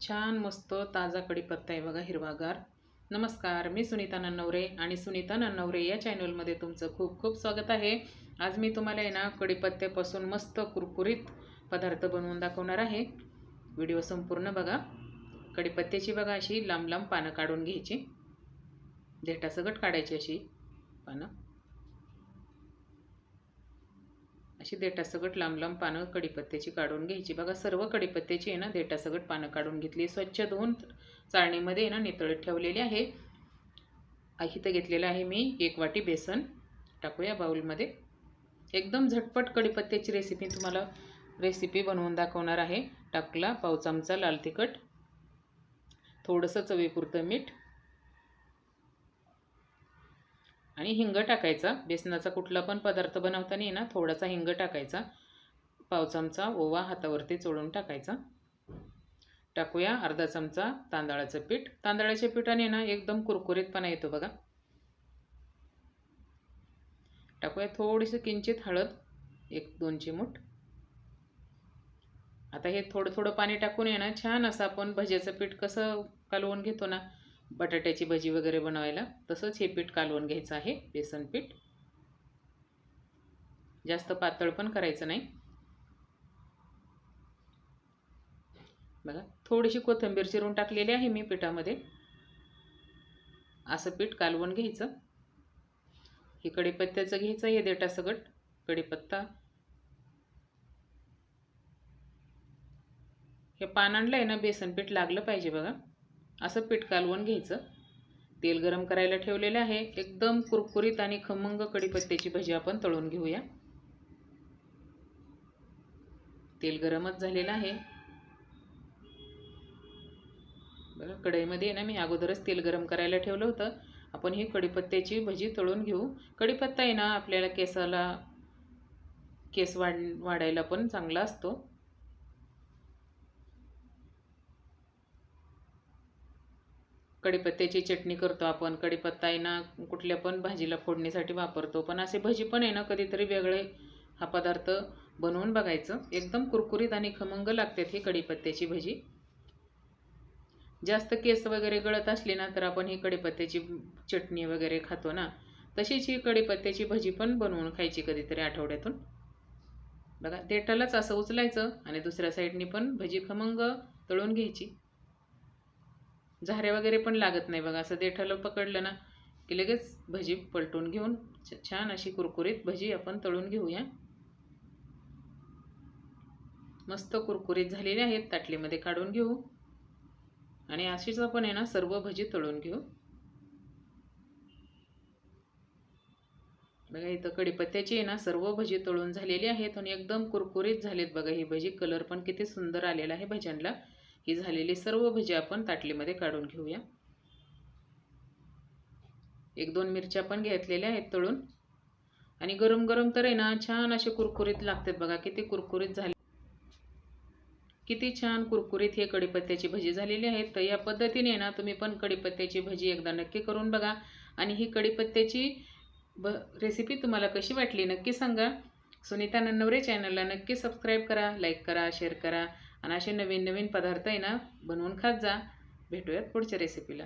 छान मस्त ताजा कढीपत्ता आहे बघा हिरवागार. नमस्कार मी सुनीता नन्नवरे आणि सुनीता नन्नवरे या चॅनलमध्ये तुमचं खूप खूप स्वागत आहे. आज मी तुम्हाला आहे ना कढीपत्त्यापासून मस्त कुरकुरीत पदार्थ बनवून दाखवणार आहे. व्हिडिओ संपूर्ण बघा. कढीपत्त्याची बघा अशी लांब लांब पानं काढून घ्यायची. देठासगट काढायची अशी पानं. अशी देठासगट लांब लांब पानं कडीपत्त्याची काढून घ्यायची. बघा सर्व कढीपत्त्याची आहे ना देठासगट पानं काढून घेतली. स्वच्छ धुवून चाळणीमध्ये ना नितळत ठेवलेली आहे. इथं घेतलेलं आहे मी एक वाटी बेसन. टाकूया बाऊलमध्ये एकदम झटपट कढीपत्त्याची रेसिपी तुम्हाला रेसिपी बनवून दाखवणार आहे. टाकला पाव चमचा लाल तिखट. थोडंसं चवीपुरतं मीठ. आणि हिंग टाकायचा. बेसनाचा कुठला पण पदार्थ बनवताना ना थोडासा हिंग टाकायचा. पाव चमचा ओवा हातावरती चोळून टाकायचा. टाकूया अर्धा चमचा तांदळाचं पीठ. तांदळाच्या पिठाने ना एकदम कुरकुरीतपणा येतो बघा. टाकूया थोडीशी किंचित हळद एक दोन चिमूट आता हे थोडं थोडं पाणी टाकून ये ना छान असं आपण भज्याचं पीठ कसं कालवून घेतो ना बटाट्याची भजी वगैरे बनवायला तसंच हे पीठ कालवून घ्यायचं आहे बेसन पीठ. जास्त पातळ पण करायचं नाही. बघा थोडीशी कोथिंबीर चिरून टाकलेली आहे मी पिठामध्ये. असं पीठ कालवून घ्यायचं. हे कढीपत्त्याचं घ्यायचं हे देटासकट कढीपत्ता. हे पानांना आहे ना बेसन पीठ लागलं पाहिजे बघा. असं पीठ कालवून घ्यायचं. तेल गरम करायला ठेवलेलं आहे. एकदम कुरकुरीत आणि खमंग कढीपत्त्याची भजी आपण तळून घेऊया. तेल गरमच झालेलं आहे. बघा कढईमध्ये ना मी अगोदरच तेल गरम करायला ठेवलं होतं. आपण ही कढीपत्त्याची भजी तळून घेऊ. कढीपत्ता आहे ना आपल्याला केसाला केस वाढ वाढायला पण चांगला असतो. कढीपत्त्याची चटणी करतो आपण कढीपत्ता आहे ना कुठल्या पण भाजीला फोडणीसाठी वापरतो. पण असे भजी पण आहे ना कधीतरी वेगळे हा पदार्थ बनवून बघायचं. एकदम कुरकुरीत आणि खमंग लागतात ही कढीपत्त्याची भजी. जास्त केस वगैरे गळत असली ना तर आपण ही कढीपत्त्याची चटणी वगैरे खातो ना. तशीच ही कढीपत्त्याची भजी पण बनवून खायची कधीतरी आठवड्यातून. बघा देठालाच असं उचलायचं आणि दुसऱ्या साईडनी पण भजी खमंग तळून घ्यायची. झारे वगैरे पण लागत नाही बघा. असं देठाला पकडलं ना की लगेच भजी पलटून घेऊन छान अशी कुरकुरीत भजी आपण तळून घेऊया. मस्त कुरकुरीत झालेले आहेत. ताटलीमध्ये काढून घेऊ. आणि अशीच आपण आहे ना सर्व भजी तळून घेऊ. बघा इथं कढीपत्त्याची आहे ना सर्व भजी तळून झालेली आहेत आणि एकदम कुरकुरीत झालेत बघा ही भजी. कलर पण किती सुंदर आलेला आहे भज्यांना ही झालेली सर्व भजी आपण ताटलीमध्ये काढून घेऊया. एक दोन मिरच्या पण घेतलेल्या आहेत तळून. आणि गरम गरम तर आहे ना छान असे कुरकुरीत लागतात बघा किती कुरकुरीत झाले. किती छान कुरकुरीत हे कढीपत्त्याची भजी झालेली आहेत. तर या पद्धतीने ना तुम्ही पण कढीपत्त्याची भजी एकदा नक्की करून बघा. आणि ही कढीपत्त्याची ब रेसिपी तुम्हाला कशी वाटली नक्की सांगा. सुनीता नन्नवरे चॅनलला नक्की सबस्क्राईब करा लाईक करा शेअर करा. आणि असे नवीन नवीन पदार्थ आहे ना बनवून खात जा. भेटूयात पुढच्या रेसिपीला